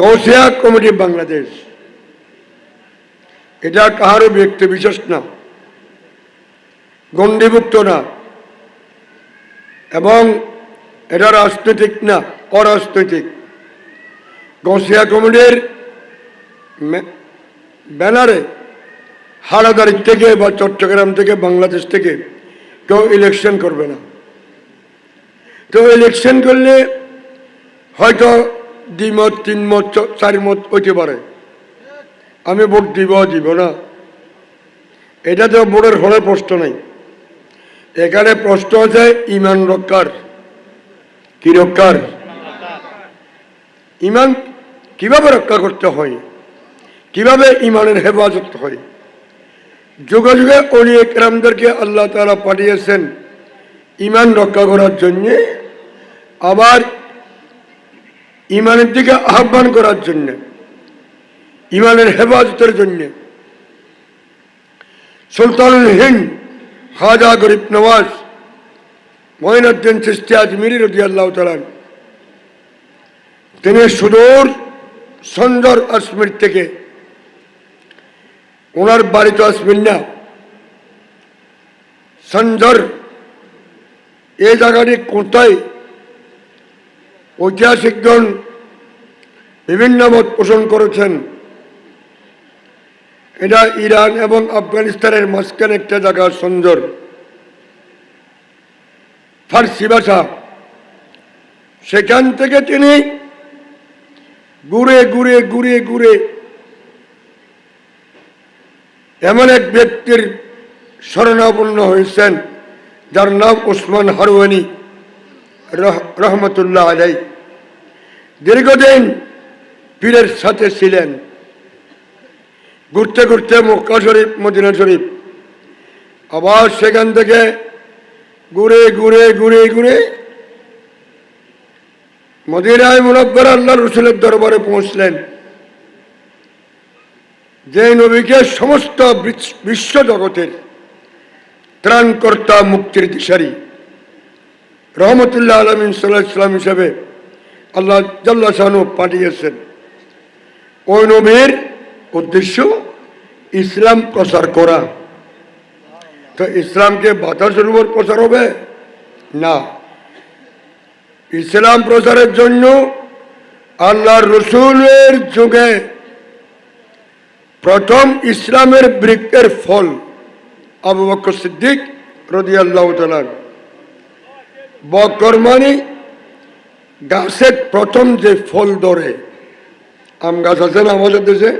Gausia committee Bangladesh. এটা কাহারও ব্যক্তি বিশেষ না গণ্ডিভুক্ত না, এবং এটা রাজনৈতিক না, অরাজনৈতিক। গৌসিয়া কমিটির ব্যানারে হারাদারি থেকে বা চট্টগ্রাম থেকে, বাংলাদেশ থেকে কেউ ইলেকশন করবে না। তো ইলেকশন করলে হয়তো দ্বিমত তিন মত চার মত হইতে পারে। আমি ভোট দিব দিব না। এটা তো ভোটের হলে প্রশ্ন নাই। এখানে প্রশ্ন আছে, ইমান রক্ষার। কি রক্ষার? ইমান কীভাবে রক্ষা করতে হয়? কীভাবে ইমানের হেফাজত হয়? যুগে যুগে অলি একরামদেরকে আল্লাহ তারা পাঠিয়েছেন, ইমান রক্ষা করার জন্যে। আবার ইমানের দিকে আহ্বান করার জন্য, ইমানের হেফাজতের জন্য। সুলতানুল হিন্দ, খাজা গরিব নওয়াজ, মঈনুদ্দিন চিস্তি আজমিরি রদি তালান তিনি সুদূর সঞ্জর কাশ্মীর থেকে, ওনার বাড়ি তো আসবেন না, সঞ্জর এই জায়গাটি কোথায়? ঐতিহাসিকগণ বিভিন্ন মত পোষণ করেছেন। এটা ইরান এবং আফগানিস্তানের মাঝখানে একটা জায়গা সুন্দর ফার্সি ভাষা। সেখান থেকে তিনি ঘুরে ঘুরে ঘুরে ঘুরে এমন এক ব্যক্তির শরণাপন্ন হয়েছেন, যার নাম ওসমান হারওয়ানি। রহ- রহমতুল্লাহ আলাই। দীর্ঘদিন পীরের সাথে ছিলেন। ঘুরতে ঘুরতে মক্কা শরীফ, মদিনা শরীফ। আবার সেখান থেকে ঘুরে ঘুরে ঘুরে ঘুরে মদিনায় মুনব্বর আল্লাহ রসুলের দরবারে পৌঁছলেন। যে নবীকে সমস্ত বিশ্ব জগতের ত্রাণকর্তা মুক্তির দিশারি। রহমতুল্লাহ আলমিন সাল্লাহ ইসলাম হিসেবে আল্লাহ জাল্লা শাহানু পাঠিয়েছেন। ওই নবীর উদ্দেশ্য ইসলাম প্রচার করা। তো ইসলামকে বাতাসের উপর প্রচার হবে? না। ইসলাম প্রচারের জন্য আল্লাহ রসুলের যুগে প্রথম ইসলামের বৃক্ষের ফল আবু বকর সিদ্দিক রদি আল্লাহ বকর মানে গাছের প্রথম যে ফল ধরে, আম গাছ আছে না আমাদের দেশে?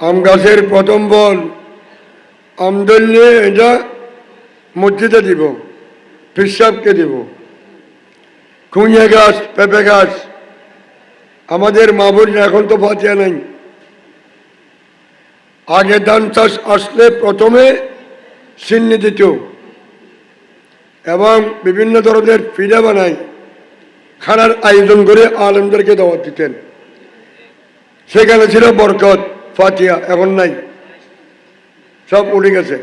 আম গাছের প্রথম ফল আম এটা মসজিদে দিব পিসাবকে দিব। খুঁড়িয়া গাছ, পেঁপে গাছ, আমাদের মা বোনরা এখন তো ফাতিয়া নাই। আগে ধান চাষ আসলে প্রথমে সিন্নি দিত। এবং বিভিন্ন ধরনের পিঠা বানাই খানার আয়োজন করে আলমদেরকে দাওয়াত দিতেন। সেখানে ছিল বরকত, ফাতিয়া, এখন নাই। সব উঠে গেছে।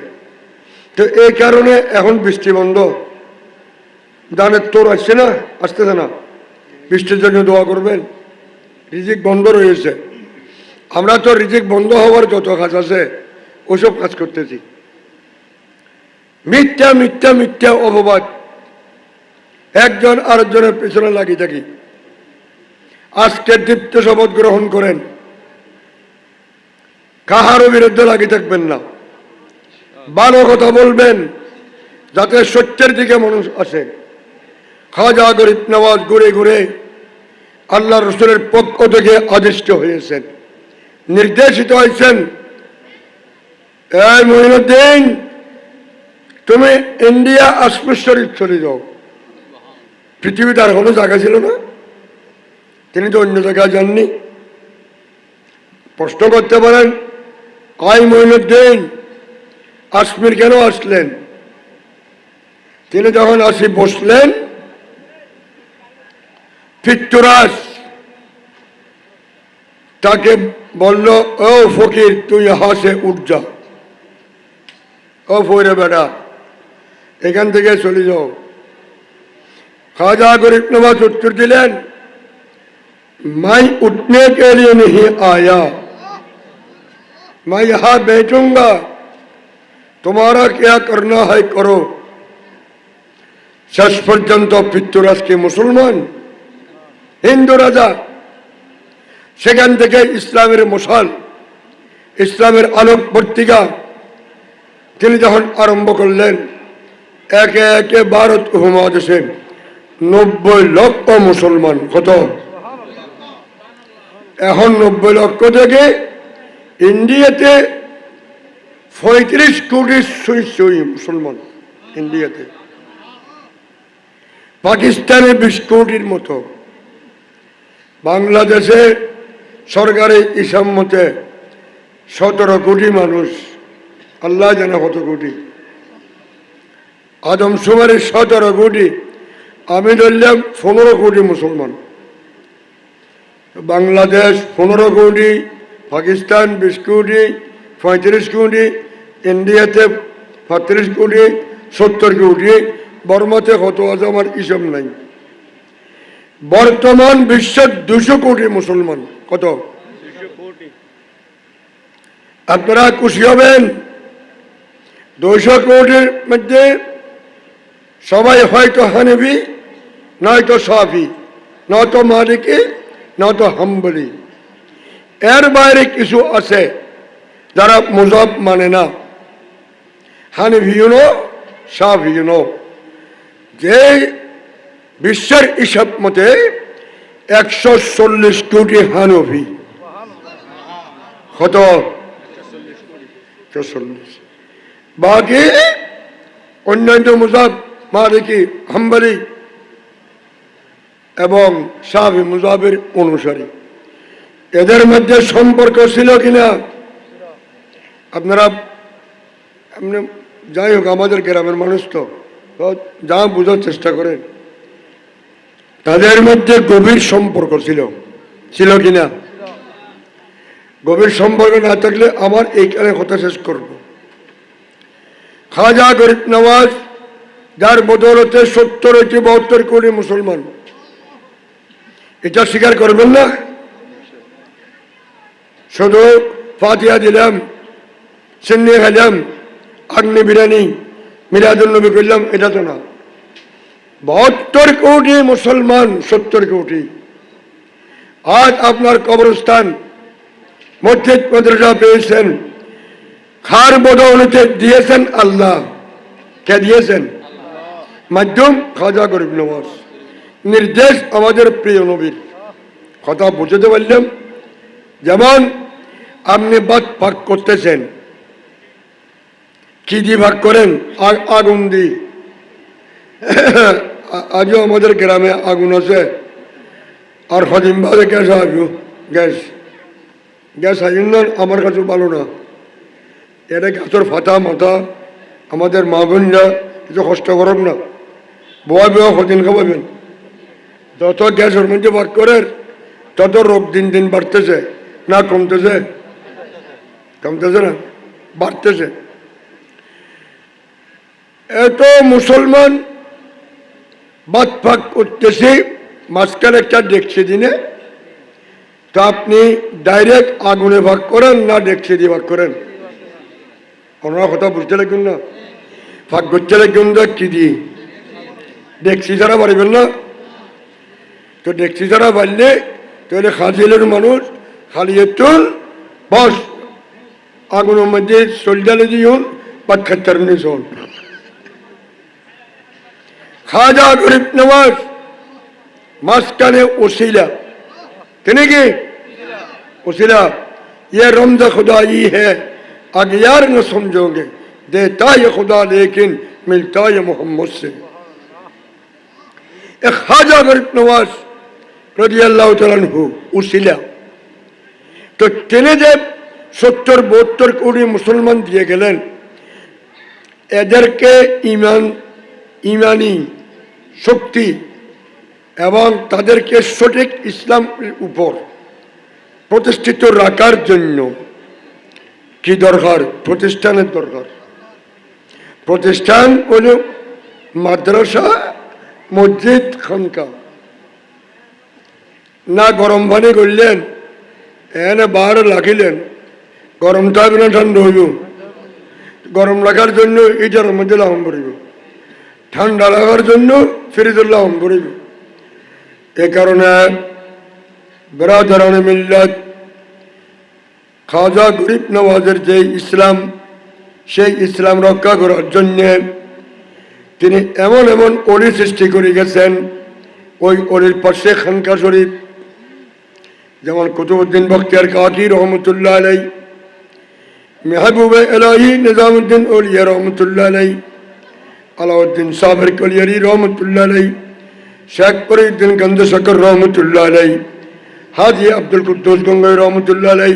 তো এই কারণে এখন বৃষ্টি বন্ধ। ধানের তোর আসছে না, আসতেছে না। বৃষ্টির জন্য দোয়া করবেন। রিজিক বন্ধ রয়েছে। আমরা তো রিজিক বন্ধ হওয়ার যত কাজ আছে, ওসব কাজ করতেছি। মিথ্যা মিথ্যা মিথ্যা অপবাদ। একজন আরেকজনের পেছনে লাগিয়ে থাকি। আজকে দীপ্ত শপথ গ্রহণ করেন। কাহারও বিরুদ্ধে লাগিয়ে থাকবেন না। ভালো কথা বলবেন, যাতে সত্যের দিকে মানুষ আসে। খাজা গরিব নওয়াজ ঘুরে ঘুরে আল্লাহ রসুলের পক্ষ থেকে আদিষ্ট হয়েছেন। নির্দেশিত হয়েছেন, এই মহিনুদ্দিন তুমি ইন্ডিয়া আশমির চলে যাও। পৃথিবীতে আর কোনো জায়গা ছিল না। তিনি তো অন্য জায়গায় যাননি। প্রশ্ন করতে পারেন আই মহিনুদ্দিন কাশ্মীর কেন আসলেন? তিনি যখন আসি বসলেন ফিত্তুরাস তাকে বলল, ও ফকির, তুই হাসে উঠ যা। ও ফইরে বেটা এখান থেকে চলে যাও খাজা গরিব নবাজ উত্তর দিলেন मैं उठने के लिए नहीं आया मैं यहां बैठूंगा तुम्हारा क्या करना है करो শেষ পর্যন্ত পিতৃরাজকে মুসলমান হিন্দু রাজা সেখান থেকে ইসলামের মশাল ইসলামের আলোক পত্রিকা তিনি যখন আরম্ভ করলেন একে একে ভারত উপমহাদেশে নব্বই লক্ষ মুসলমান কত এখন নব্বই লক্ষ থেকে ইন্ডিয়াতে পঁয়ত্রিশ কোটি মুসলমান ইন্ডিয়াতে। পাকিস্তানে বিশ কোটির মতো। বাংলাদেশে সরকারি হিসাব মতে সতেরো কোটি মানুষ, আল্লাহ জানে কত কোটি। আদমশুমারি সতেরো কোটি আমি ধরলাম পনেরো কোটি মুসলমান। বাংলাদেশ পনেরো কোটি পাকিস্তান বিশ কোটি পঁয়ত্রিশ কোটি ইন্ডিয়াতে পঁয়ত্রিশ কোটি সত্তর কোটি বর্মাতে কত আছে আমার হিসাব নাই। বর্তমান বিশ্বের দুশো কোটি মুসলমান কত? আপনারা খুশি হবেন? দুশো কোটির মধ্যে সবাই হয়তো হানবি নয়তো সাফি, নয়তো মালিকি, নয়তো হাম্বলি। এর বাইরে কিছু আছে যারা মুজব মানে না। হানভিউনো সাফিউনো যে বিশ্বের হিসাব মতে একশো চল্লিশ কোটি হানভি কত? চল্লিশ। বাকি অন্যান্য মুজাব মালিকি, হাম্বালি এবং সাহাবি মুজাবের অনুসারী। এদের মধ্যে সম্পর্ক ছিল কিনা? আপনারা আপনি যাই হোক, আমাদের গ্রামের মানুষ তো। যা বোঝার চেষ্টা করেন। তাদের মধ্যে গভীর সম্পর্ক ছিল। ছিল কিনা? গভীর সম্পর্ক না থাকলে আমার এইখানে কথা শেষ করব। খাজা গরিব নওয়াজ যার বদৌলতে সত্তর হইতে বাহাত্তর কোটি মুসলমান। এটা স্বীকার করবেন না? শুধু ফাতিহা দিলাম, সিন্নি খাইলাম আগ্নি বিরিয়ানি মিরাদুল নবী করলাম, এটা তো না। বাহাত্তর কোটি মুসলমান, সত্তর কোটি। আজ আপনার কবরস্থান, মসজিদ, মাদ্রাসা পেয়েছেন। খার বদৌলতে দিয়েছেন আল্লাহ। কে দিয়েছেন? মাধ্যম খাজা গরিব নওয়াজ। নির্দেশ আমাদের প্রিয় নবীর। কথা বুঝতে পারলাম? যেমন আপনি বাদ পাক করতেছেন। কি দিয়ে ভাগ করেন? আগুন দি আজও আমাদের গ্রামে আগুন আছে। আর হদিন বাদে গ্যাস আসব গ্যাস। গ্যাস আসেন না, আমার কাছে ভালো না। এটা গাছের ফাটা মাথা? আমাদের মা বোনরা কিছু কষ্ট করব না। বয়া বয় হদিন খাওয়াবেন যত গ্যাসের মধ্যে ভাগ করে, তত রোগ দিন দিন বাড়তেছে। না কমতেছে। কমতেছে না, বাড়তেছে। এত মুসলমান বাদ ফাঁক করতেছি, মাঝখানে একটা দেখছি দিনে। তো আপনি ডাইরেক্ট আগুনে ভাগ করেন না দেখছি দিয়ে ভাগ করেন? ওনার কথা বুঝতে লাগুন না? ভাগ করতে লাগুন কি দিয়ে? దక్షిధర పరిబిల్ల దక్షిధర పల్లె తొలి హాజీలను మనోజ్ హాలియత్తుల్ బాస్ ఆగుణం మధ్య సొల్జలు దియూన్ పత్కత్తర్ని సోన్ খাজা গরিব নওয়াজ মাঝখানে ওসিলা কেনে কি ওসিলা ये रमज खुदाई है अगयार न समझोगे देता ये खुदा लेकिन मिलता ये मोहम्मद से এক হাজার গরিব নওয়াজ রদিয়াল্লাহ তো তিনি যে সত্তর, বহত্তর কোটি মুসলমান দিয়ে গেলেন, এদেরকে ইমান, ইমানি শক্তি এবং তাদেরকে সঠিক ইসলাম উপর প্রতিষ্ঠিত রাখার জন্য কি দরকার? প্রতিষ্ঠানের দরকার। প্রতিষ্ঠান হল মাদ্রাসা মসজিদ খানকা। না গরম পানি করলেন এনে বার রাখিলেন। গরম থাকবে না ঠান্ডা হইব। গরম রাখার জন্য এটার মধ্যে লাভন পড়িব। ঠান্ডা লাগার জন্য ফ্রিজের লাভন পড়িব। এ কারণে বেড়াদারানে মিল্লাত, খাজা গরিব নওয়াজের যে ইসলাম, সেই ইসলাম রক্ষা করার জন্যে তিনি এমন এমন অলি সৃষ্টি করে গেছেন, ওই অলির পাশে খানকা শরীফ, যেমন কুতুবুদ্দিন বখতিয়ার কাকি রহমতুল্লাহ আলাই মেহবুবে এলাহি নিজামুদ্দিন ওলিয়া রহমতুল্লাহ আলাই আলাউদ্দিন সাবের কলিয়ারি রহমতুল্লাহ আলাই শেখ ফরিউদ্দিন গন্ধ রহমতুল্লাহ আলাই হাজি আব্দুল কুদ্দুস গঙ্গাই রহমতুল্লাহ আলাই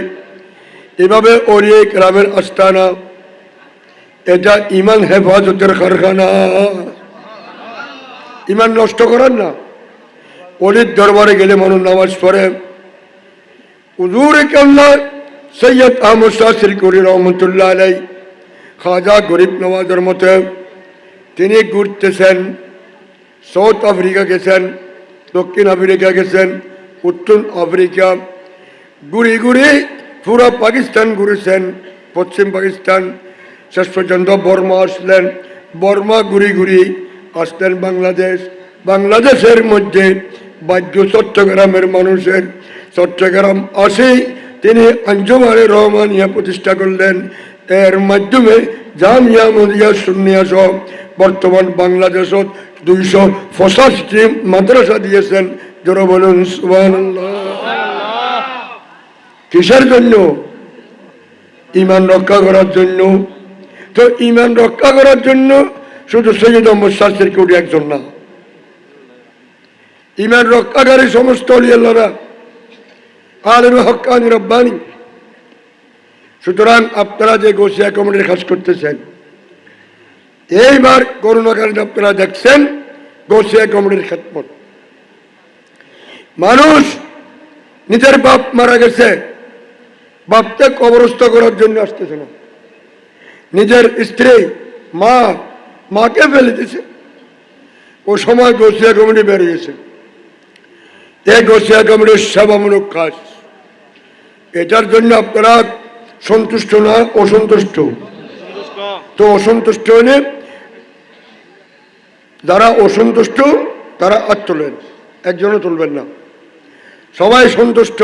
এভাবে ওলিয়ে গ্রামের আস্তানা এটা ইমান হেফাজতের কারখানা। ইমান নষ্ট করার না। অলির দরবারে গেলে মানুষ নামাজ পড়ে। উজুর কাল্লা সৈয়দ আহমদ শাহ শ্রীকুরি রহমতুল্লাহ আলাই, খাজা গরিব নওয়াজের মতে তিনি ঘুরতেছেন, সাউথ আফ্রিকা গেছেন, দক্ষিণ আফ্রিকা গেছেন, উত্তর আফ্রিকা, ঘুরি ঘুরি পুরো পাকিস্তান ঘুরেছেন, পশ্চিম পাকিস্তান শেষ পর্যন্ত বর্মা আসলেন। বর্মা ঘুরি ঘুরি আসলেন বাংলাদেশ। বাংলাদেশের মধ্যে বাদ্য চট্টগ্রামের মানুষের চট্টগ্রাম আসে, তিনি আঞ্জুমানে রহমানিয়া প্রতিষ্ঠা করলেন। এর মাধ্যমে জামিয়া মদিয়া সুন্নিয়াস বর্তমান বাংলাদেশত দুইশো পঁচাশটি মাদ্রাসা দিয়েছেন। যারা বলুন কিসের জন্য? ইমান রক্ষা করার জন্য তো ইমান রক্ষা করার জন্য শুধু সৈয়দ আহমদ শাস্ত্রী কেউ একজন না। ইমান রক্ষাকারী সমস্ত আলম হকানি রব্বানি। সুতরাং আপনারা যে গোসিয়া কমিটির কাজ করতেছেন, এইবার করোনাকালীন আপনারা দেখছেন গোসিয়া কমিটির খেতমত মানুষ নিজের বাপ মারা গেছে, বাপকে কবরস্থ করার জন্য আসতেছে না। নিজের স্ত্রী মা মাকে ফেলে দিছে ও সময় গোসিয়া কমিটি বেরিয়েছে এই গোসিয়া কমিটির সেবামূলক কাজ। এটার জন্য আপনারা সন্তুষ্ট না অসন্তুষ্ট? তো অসন্তুষ্ট হলে যারা অসন্তুষ্ট তারা আর তোলেন একজনও তুলবেন না। সবাই সন্তুষ্ট।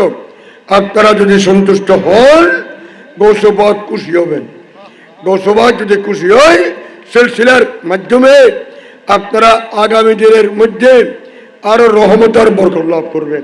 আপনারা যদি সন্তুষ্ট হন গৌসবাদ খুশি হবেন। গৌসবাদ যদি খুশি হয় সিলসিলার মাধ্যমে আপনারা আগামী দিনের মধ্যে আরও রহমতার বরকত লাভ করবেন।